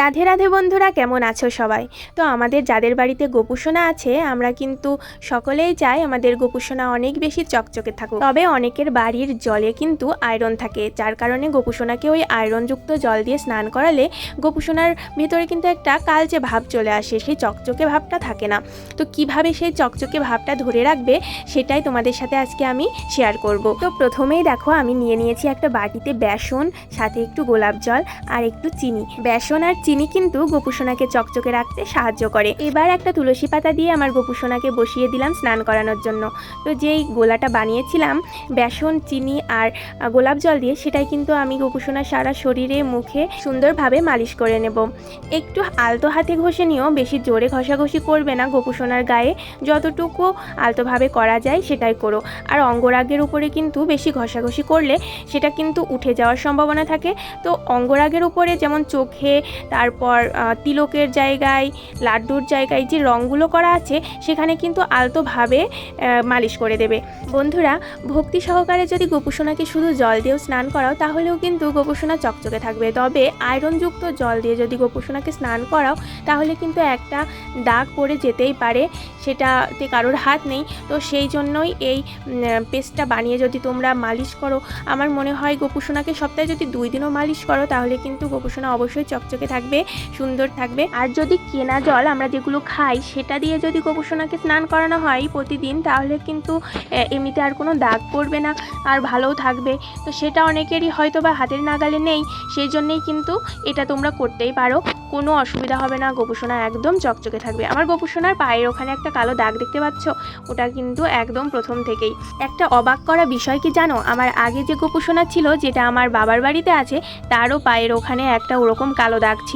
রাধে রাধে বন্ধুরা, কেমন আছো সবাই? তো আমাদের যাদের বাড়িতে গোপুসোনা আছে, আমরা কিন্তু সকলেই চাই আমাদের গোপুসোনা অনেক বেশি চকচকে থাকুক। তবে অনেকের বাড়ির জলে কিন্তু আয়রন থাকে, যার কারণে গোপুসোনাকে ওই আয়রনযুক্ত জল দিয়ে স্নান করালে গোপুসোনার ভেতরে কিন্তু একটা কালচে ভাব চলে আসে, সেই চকচকে ভাবটা থাকে না। তো কীভাবে সেই চকচকে ভাবটা ধরে রাখবে, সেটাই তোমাদের সাথে আজকে আমি শেয়ার করব। তো প্রথমেই দেখো, আমি নিয়ে নিয়েছি একটা বাটিতে বেসন, সাথে একটু গোলাপ জল আর একটু চিনি। বেসন আর চিনি কিন্তু গোপুসোনাকে চকচকে রাখতে সাহায্য করে। এবার একটা তুলসী পাতা দিয়ে আমার গোপুসোনাকে বসিয়ে দিলাম স্নান করানোর জন্য। তো যেই গোলাটা বানিয়েছিলাম, বেসন, চিনি আর গোলাপ জল দিয়ে, সেটাই কিন্তু আমি গোপুসোনার সারা শরীরে, মুখে সুন্দরভাবে মালিশ করে নেব। একটু আলতো হাতে ঘষে নিয়েও বেশি জোরে ঘষাঘষি করবে না গোপুসোনার গায়ে। যতটুকু আলতোভাবে করা যায় সেটাই করো। আর অঙ্গরাগের উপরে কিন্তু বেশি ঘষাঘষি করলে সেটা কিন্তু উঠে যাওয়ার সম্ভাবনা থাকে। তো অঙ্গরাগের উপরে যেমন চোখে তারপর তিলকের জায়গায়, লাড্ডুর জায়গায় যে রঙগুলো করা আছে, সেখানে কিন্তু আলতোভাবে মালিশ করে দেবে। বন্ধুরা, ভক্তি সহকারে যদি গোপুসোনাকে শুধু জল দিয়েও স্নান করাও, তাহলেও কিন্তু গোপুসোনা চকচকে থাকবে। তবে আয়রনযুক্ত জল দিয়ে যদি গোপুসোনাকে স্নান করাও, তাহলে কিন্তু একটা দাগ পড়ে যেতেই পারে, সেটাতে কারোর হাত নেই। তো সেই জন্যই এই পেস্টটা বানিয়ে যদি তোমরা মালিশ করো, আমার মনে হয় গোপুসোনাকে সপ্তাহে যদি দুই দিনও মালিশ করো, তাহলে কিন্তু গোপুসোনা অবশ্যই চকচকে থাকবে। সুন্দর থাকবে। আর যদি কেনা জল আমরা যেগুলো খাই, সেটা দিয়ে যদি গোপুসোনাকে স্নান করানো হয় প্রতিদিন, তাহলে কিন্তু এমনিতে আর কোনো দাগ পড়বে না, আর ভালোও থাকবে। তো সেটা অনেকেরই হয়তো বা হাতের নাগালে নেই, সেই জন্যেই কিন্তু এটা তোমরা করতেই পারো। কোনো অসুবিধা হবে না, গোপুসোনা একদম চকচকে থাকবে। আমার গোপুসোনার পায়ের ওখানে একটা কালো দাগ দেখতে পাচ্ছ? ওটা কিন্তু একদম প্রথম থেকেই। একটা অবাক করা বিষয় কি জানো? আমার আগে যে গোপুসোনা ছিল, যেটা আমার বাবার বাড়িতে আছে, তারও পায়ের ওখানে একটা ওরকম কালো দাগ ছিল।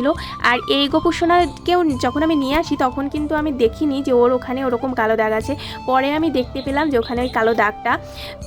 আর এই গোপুসোনাকেও যখন আমি নিয়ে আসি, তখন কিন্তু আমি দেখিনি যে ওর ওখানে ওরকম কালো দাগ আছে। পরে আমি দেখতে পেলাম যে ওখানে ওই কালো দাগটা।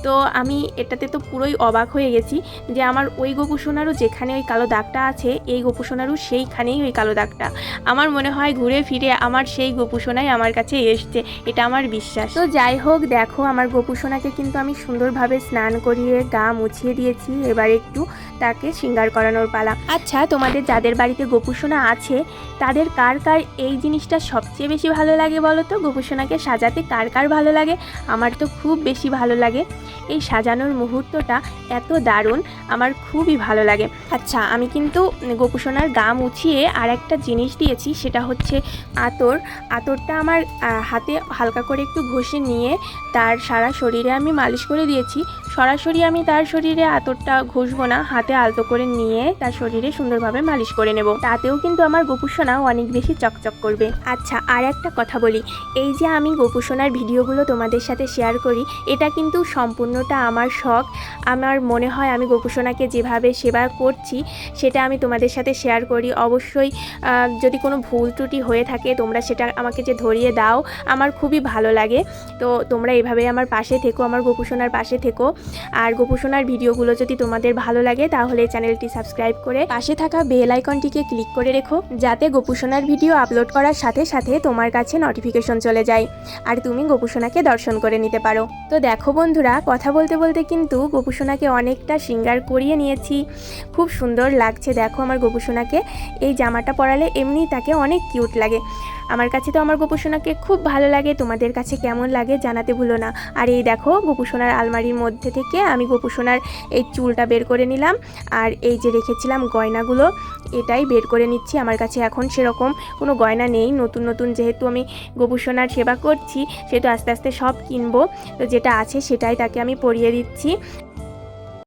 তো আমি এটাতে তো পুরোই অবাক হয়ে গেছি যে আমার ওই গোপুসোনারও যেখানে ওই কালো দাগটা আছে, এই গোপুসোনারও সেইখানেই ওই কালো দাগটা। আমার মনে হয় ঘুরে ফিরে আমার সেই গোপুসোনাই আমার কাছে এসছে, এটা আমার বিশ্বাস। তো যাই হোক, দেখো আমার গোপুসোনাকে কিন্তু আমি সুন্দরভাবে স্নান করিয়ে গা মুছিয়ে দিয়েছি, এবার একটু তাকে শৃঙ্গার করানোর পালা। আচ্ছা তোমাদের যাদের বাড়িতে গোপুসোনা আছে, তাদের কার কার এই জিনিসটা সবচেয়ে বেশি ভালো লাগে বলো তো? গোপুসোনাকে সাজাতে কার কার ভালো লাগে? আমার তো খুব বেশি ভালো লাগে। এই সাজানোর মুহূর্তটা এত দারুণ, আমার খুবই ভালো লাগে। আচ্ছা আমি কিন্তু গোপুসোনার গা মুছিয়ে আর একটা জিনিস দিয়েছি, সেটা হচ্ছে আতর। আতরটা আমার হাতে হালকা করে একটু ঘষে নিয়ে তার সারা শরীরে আমি মালিশ করে দিয়েছি। সরাসরি আমি তার শরীরে আতরটা ঘষবো না, হাতে আলতো করে নিয়ে তার শরীরে সুন্দরভাবে মালিশ করে নেব। তাতেও কিন্তু আমার গোপুসোনা অনেক বেশি চকচক করবে। আচ্ছা আর একটা কথা বলি, এই যে আমি গোপুসোনার ভিডিওগুলো তোমাদের সাথে শেয়ার করি, এটা কিন্তু সম্পূর্ণটা আমার শখ। আমার মনে হয় আমি গোপুসোনাকে যেভাবে সেবা করছি, সেটা আমি তোমাদের সাথে শেয়ার করি। অবশ্যই যদি কোনো ভুল ত্রুটি হয়ে থাকে, তোমরা সেটা আমাকে যে ধরিয়ে দাও, আমার খুবই ভালো লাগে। তো তোমরা এভাবে আমার পাশে থেকো, আমার গোপুসোনার পাশে থেকো। আর গোপুসোনার ভিডিওগুলো যদি তোমাদের ভালো লাগে, তাহলে চ্যানেলটি সাবস্ক্রাইব করে পাশে থাকা বেল আইকনটিকে ক্লিক করে রেখো, যাতে গোপুসোনার ভিডিও আপলোড করার সাথে সাথে তোমার কাছে নোটিফিকেশন চলে যায়। আর তুমি গোপুসোনাকে দর্শন করে নিতে পারো। তো দেখো বন্ধুরা, কথা বলতে বলতে কিন্তু গোপুসোনাকে অনেকটা শৃঙ্গার করিয়ে নিয়েছি। খুব সুন্দর লাগছে দেখো আমার গোপুসোনাকে। এই জামাটা পরালে এমনি তাকে অনেক কিউট লাগে। আমার কাছে তো আমার গোপুসোনাকে খুব ভালো লাগে, তোমাদের কাছে কেমন লাগে জানাতে ভুলো না। আর এই দেখো গোপুসোনার আলমারির মধ্যে থেকে আমি গোপুসোনার এই চুলটা বের করে নিলাম। আর এই যে রেখেছিলাম গয়নাগুলো, এটাই বের করে নিচ্ছি। আমার কাছে এখন সেরকম কোনো গয়না নেই। নতুন নতুন যেহেতু আমি গোপুসোনার সেবা করছি, সেহেতু আস্তে আস্তে সব কিনবো। তো যেটা আছে সেটাই তাকে আমি পরিয়ে দিচ্ছি।